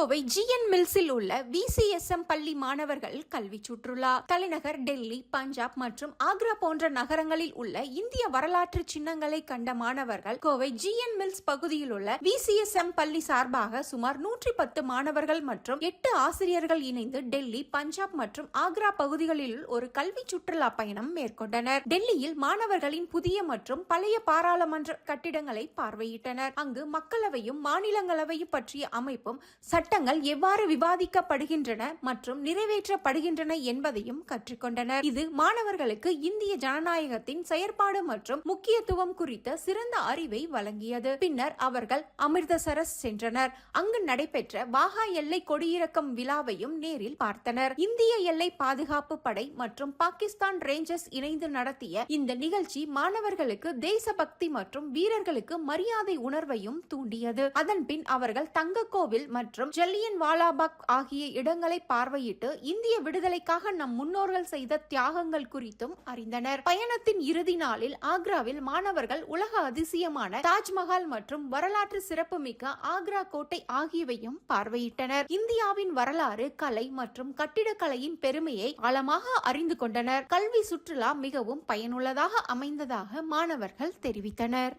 Kovai GN மில்ஸில் உள்ள விசிஎஸ்எம் பள்ளி மாணவர்கள் கல்வி சுற்றுலா தலைநகர் டெல்லி பஞ்சாப் மற்றும் ஆக்ரா போன்ற நகரங்களில் உள்ள இந்திய வரலாற்று சின்னங்களை கண்ட மாணவர்கள் கோவை ஜிஎன் மில்ஸ் பகுதியில் உள்ள விசிஎஸ்எம் பள்ளி சார்பாக சுமார் நூற்றி பத்து மாணவர்கள் மற்றும் எட்டு ஆசிரியர்கள் இணைந்து டெல்லி பஞ்சாப் மற்றும் ஆக்ரா பகுதிகளில் ஒரு கல்வி சுற்றுலா பயணம் மேற்கொண்டனர். டெல்லியில் மாணவர்களின் புதிய மற்றும் பழைய பாராளுமன்ற கட்டிடங்களை பார்வையிட்டனர். அங்கு மக்களவையும் மாநிலங்களவையும் பற்றிய அமைப்பும் சட்டங்கள் எவ்வாறு விவாதிக்கப்படுகின்றன மற்றும் நிறைவேற்றப்படுகின்றன என்பதையும் கற்றுக்கொண்டனர். இது மாணவர்களுக்கு இந்திய ஜனநாயகத்தின் செயற்பாடு மற்றும் முக்கியத்துவம் குறித்த சிறந்த அறிவை வழங்கியது. பின்னர் அவர்கள் அமிர்தசரஸ் சென்றனர். அங்கு நடைபெற்ற வாகா எல்லை கொடியிறக்கம் விழாவையும் நேரில் பார்த்தனர். இந்திய எல்லை பாதுகாப்பு படை மற்றும் பாகிஸ்தான் ரேஞ்சர்ஸ் இணைந்து நடத்திய இந்த நிகழ்ச்சி மாணவர்களுக்கு தேசபக்தி மற்றும் வீரர்களுக்கு மரியாதை உணர்வையும் தூண்டியது. அதன் பின் அவர்கள் தங்க கோவில் மற்றும் ஜல்லியன் வாலாபாக் ஆகிய இடங்களை பார்வையிட்டு இந்திய விடுதலைக்காக நம் முன்னோர்கள் செய்த தியாகங்கள் குறித்தும் அறிந்தனர். பயணத்தின் இறுதி நாளில் ஆக்ராவில் மாணவர்கள் உலக அதிசயமான தாஜ்மஹால் மற்றும் வரலாற்று சிறப்புமிக்க ஆக்ரா கோட்டை ஆகியவையும் பார்வையிட்டனர். இந்தியாவின் வரலாறு கலை மற்றும் கட்டிடக்கலையின் பெருமையை ஆழமாக அறிந்து கொண்டனர். கல்வி சுற்றுலா மிகவும் பயனுள்ளதாக அமைந்ததாக மாணவர்கள் தெரிவித்தனர்.